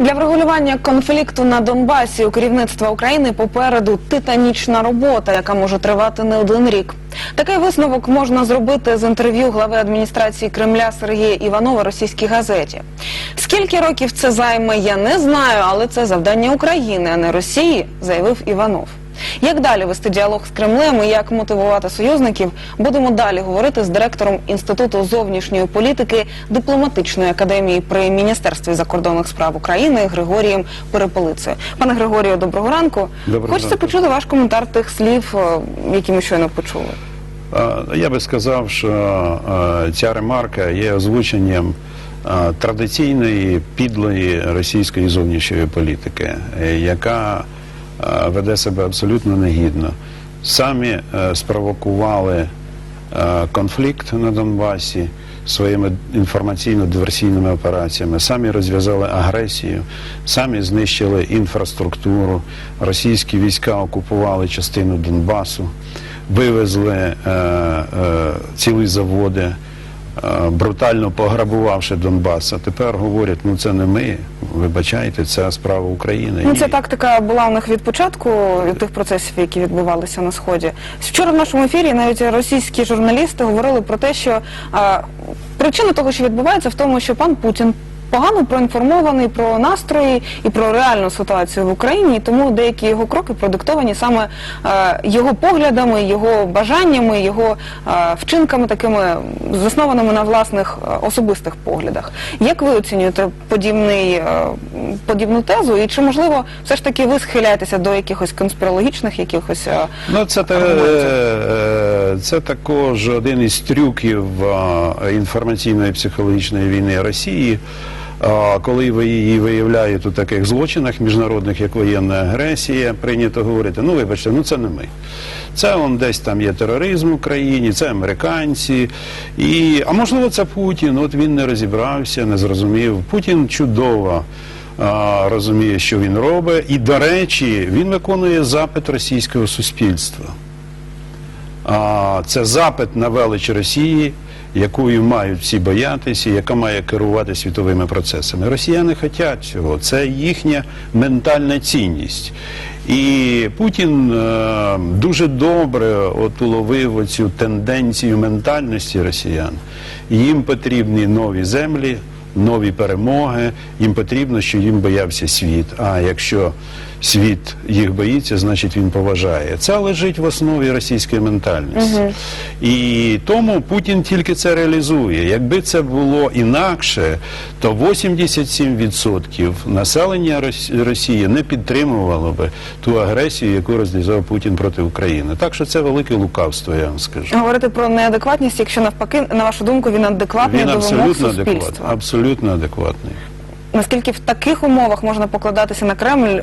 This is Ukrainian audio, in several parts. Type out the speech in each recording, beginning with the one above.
Для врегулювання конфлікту на Донбасі у керівництва України попереду титанічна робота, яка може тривати не один рік. Такий висновок можна зробити з інтерв'ю глави адміністрації Кремля Сергія Іванова російській газеті. Скільки років це займе, я не знаю, але це завдання України, а не Росії, заявив Іванов. Як далі вести діалог з Кремлем і як мотивувати союзників, будемо далі говорити з директором Інституту зовнішньої політики дипломатичної академії при Міністерстві закордонних справ України Григорієм Переполицею. Пане Григорію, доброго ранку. Доброго Хочеться ранку. почути ваш коментар тих слів, е, які ми щойно почули. Е, Я би сказав, що е, ця ремарка є озвученням традиційної підлої російської зовнішньої політики, яка веде себе абсолютно негідно. Самі е, спровокували е, конфлікт на Донбасі своїми інформаційно-диверсійними операціями, самі розв'язали агресію, самі знищили інфраструктуру. Російські війська окупували частину Донбасу, вивезли е, е, цілі заводи, е, брутально пограбувавши Донбас. А тепер говорять, ну це не ми, вибачайте, це справа України. Ну, це тактика була у них від початку тих процесів, які відбувалися на сході. Вчора в нашому ефірі навіть російські журналісти говорили про те, що а, причина того, що відбувається, в тому, що пан Путін. Погано проінформований про настрої і про реальну ситуацію в Україні, і тому деякі його кроки продиктовані саме е, його поглядами, його бажаннями, його е, вчинками, такими заснованими на власних е, особистих поглядах. Як ви оцінюєте подібний, е, подібну тезу, і чи можливо все ж таки ви схиляєтеся до якихось конспірологічних якихось е, Ну, це, та- е, це також один із трюків е, інформаційної психологічної війни Росії. Коли ви її виявляєте у таких злочинах міжнародних, як воєнна агресія, прийнято говорити, ну вибачте, ну це не ми. Це он десь там є тероризм в Україні, це американці. І, а можливо, це Путін. От він не розібрався, не зрозумів. Путін чудово розуміє, що він робить. І, до речі, він виконує запит російського суспільства. А, це запит на велич Росії, якою мають всі боятися, яка має керувати світовими процесами. Росіяни хочуть цього. Це їхня ментальна цінність. І Путін е, дуже добре от уловив оцю тенденцію ментальності росіян. Їм потрібні нові землі, нові перемоги. Їм потрібно, що їм боявся світ. А якщо світ їх боїться, значить він поважає. Це лежить в основі російської ментальності. І тому Путін тільки це реалізує. Якби це було інакше, то 87% населення Рос- Росії не підтримувало би ту агресію, яку розв'язав Путін проти України. Так що це велике лукавство, я вам скажу. говорити про неадекватність, якщо навпаки, на вашу думку, він адекватний Він до вимог суспільства? Абсолютно адекватний. Наскільки в таких умовах можна покладатися на Кремль е,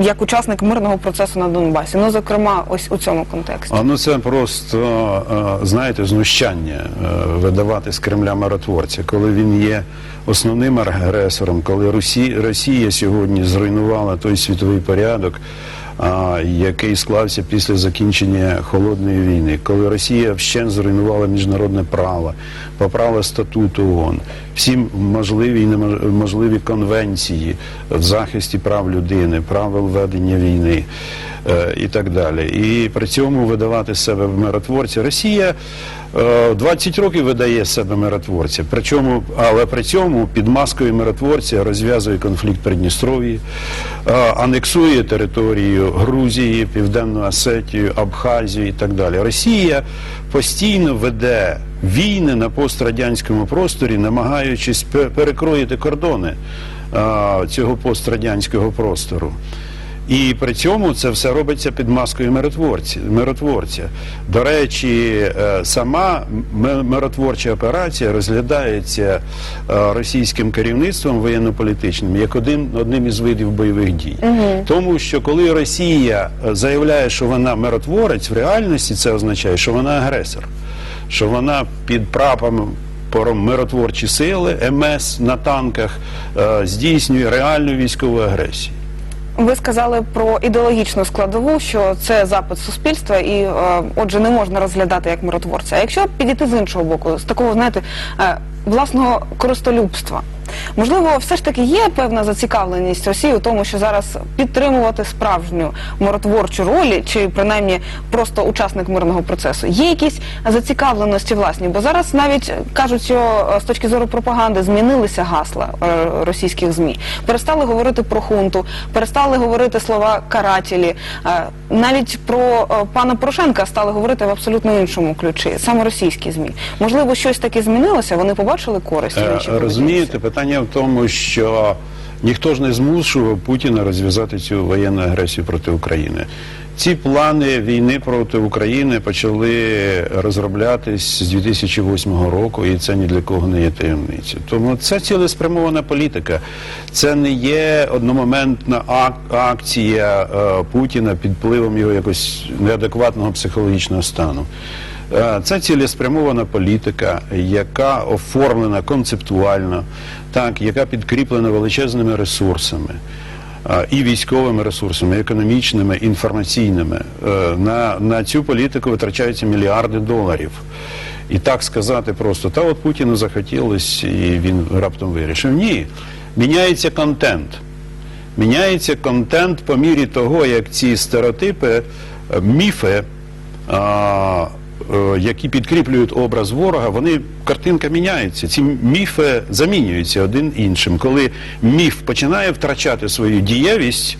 як учасник мирного процесу на Донбасі? Ну, зокрема, ось у цьому контексті. А ну це просто е, знаєте знущання е, видавати з Кремля миротворця, коли він є основним агресором, коли Росія, Росія сьогодні зруйнувала той світовий порядок, який склався після закінчення холодної війни, коли Росія вщен зруйнувала міжнародне право, поправила статут ООН, всі можливі і неможливі конвенції в захисті прав людини, правил ведення війни і так далі. І при цьому видавати себе в миротворця. Росія е, 20 років видає себе миротворця. Причому, але при цьому під маскою миротворця розв'язує конфлікт Придністров'ї, е, анексує територію Грузії, Південну Осетію, Абхазію і так далі. Росія постійно веде війни на пострадянському просторі, намагаючись пе- перекроїти кордони е, цього пострадянського простору. І при цьому це все робиться під маскою миротворця. До речі, е, сама миротворча операція розглядається е, російським керівництвом воєнно-політичним як один, одним із видів бойових дій. Тому що коли Росія заявляє, що вона миротворець, в реальності це означає, що вона агресор, що вона під прапом миротворчі сили МС на танках е, здійснює реальну військову агресію. Ви сказали про ідеологічну складову, що це запит суспільства, і е, отже не можна розглядати як миротворця. А якщо підійти з іншого боку, з такого, знаєте, е, власного користолюбства, Можливо, все ж таки є певна зацікавленість Росії у тому, що зараз підтримувати справжню миротворчу роль, чи принаймні просто учасник мирного процесу. Є якісь зацікавленості власні, бо зараз навіть кажуть, що е, з точки зору пропаганди змінилися гасла е, російських змі. Перестали говорити про хунту, перестали говорити слова карателі. Е, Навіть про пана Порошенка стали говорити в абсолютно іншому ключі, саме російські змі. Можливо, щось таке змінилося. Вони побачили користь. Розумієте, питання в тому, що ніхто ж не змушував Путіна розв'язати цю воєнну агресію проти України. Ці плани війни проти України почали розроблятись з 2008 року, і це ні для кого не є таємницею. Тому це цілеспрямована політика. Це не є одномоментна акція е, Путіна під впливом його якось неадекватного психологічного стану. Е, Це цілеспрямована політика, яка оформлена концептуально, так, яка підкріплена величезними ресурсами. е, І військовими ресурсами, і економічними, інформаційними. Е, На, на цю політику витрачаються мільярди доларів. І так сказати просто, та от Путіну захотілось, і він раптом вирішив. Ні, міняється контент. Міняється контент по мірі того, як ці стереотипи, міфи, які підкріплюють образ ворога, вони картинка міняється. Ці міфи замінюються один іншим. Коли міф починає втрачати свою дієвість,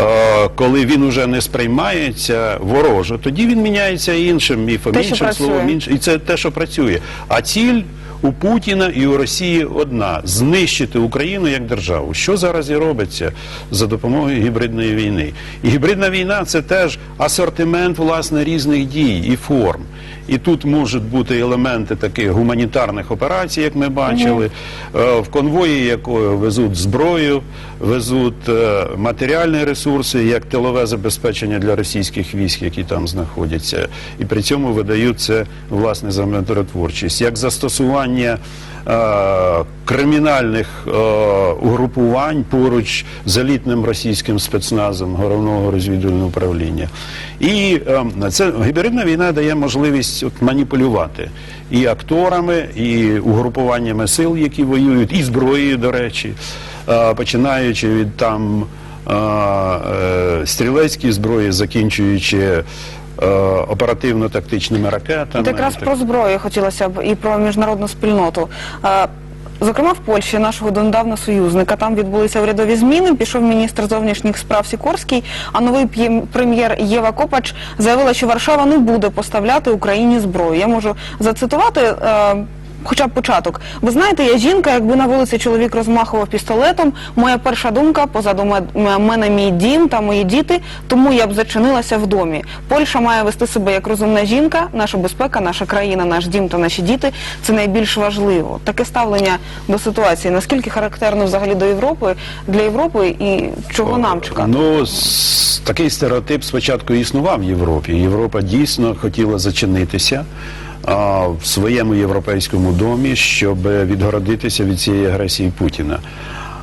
е, коли він уже не сприймається вороже, тоді він міняється іншим міфом, Те, іншим словом, іншим. І це те, що працює. А ціль у Путіна і у Росії одна знищити Україну як державу. Що зараз і робиться за допомогою гібридної війни? І гібридна війна це теж асортимент власне різних дій і форм. І тут можуть бути елементи таких гуманітарних операцій, як ми бачили, е, в конвої якої везуть зброю, везуть е, матеріальні ресурси, як тилове забезпечення для російських військ, які там знаходяться, і при цьому видають це власне за миротворчість, як застосування е, кримінальних е, угрупувань поруч з елітним російським спецназом головного розвідувального управління. І е, це гібридна війна дає можливість от, маніпулювати і акторами, і угрупуваннями сил, які воюють, і зброєю, до речі, е, починаючи від там е, е, стрілецької зброї, закінчуючи оперативно-тактичними ракетами. От якраз про зброю хотілося б і про міжнародну спільноту. Е, Зокрема, в Польщі нашого донедавна союзника там відбулися урядові зміни. Пішов міністр зовнішніх справ Сікорський, а новий прем'єр Єва Копач заявила, що Варшава не буде поставляти Україні зброю. Я можу зацитувати. Хоча б початок. Ви знаєте, я жінка, якби на вулиці чоловік розмахував пістолетом, моя перша думка позаду ме- мене мій дім та мої діти, тому я б зачинилася в домі. Польща має вести себе як розумна жінка, наша безпека, наша країна, наш дім та наші діти це найбільш важливо. Таке ставлення до ситуації. Наскільки характерно взагалі до Європи для Європи і чого нам чекати? Ну, такий стереотип спочатку існував в Європі. Європа дійсно хотіла зачинитися а, в своєму європейському домі, щоб відгородитися від цієї агресії Путіна.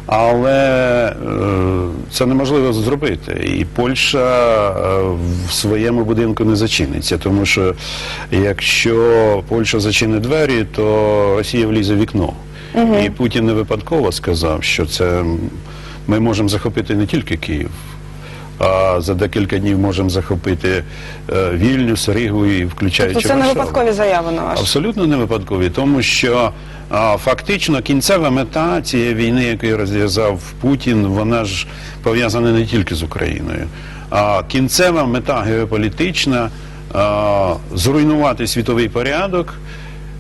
Але е, це неможливо зробити. І Польща е, в своєму будинку не зачиниться, тому що якщо Польща зачинить двері, то Росія влізе в вікно. І Путін не випадково сказав, що це ми можемо захопити не тільки Київ, а за декілька днів можемо захопити е, Вільнюс, Ригу і включаючи Тобто це не випадкові заяви на ваш. Абсолютно не випадкові, тому що а, фактично кінцева мета цієї війни, яку розв'язав Путін, вона ж пов'язана не тільки з Україною. А кінцева мета геополітична а, зруйнувати світовий порядок.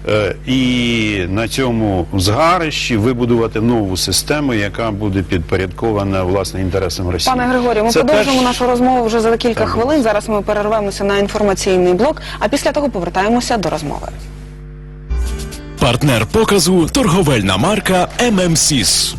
Е, І на цьому згарищі вибудувати нову систему, яка буде підпорядкована власне інтересам Росії. Пане Григорію, ми Це продовжимо теж- нашу розмову вже за декілька Так. хвилин. Зараз ми перервемося на інформаційний блок, а після того повертаємося до розмови. Партнер показу торговельна марка ММСІС.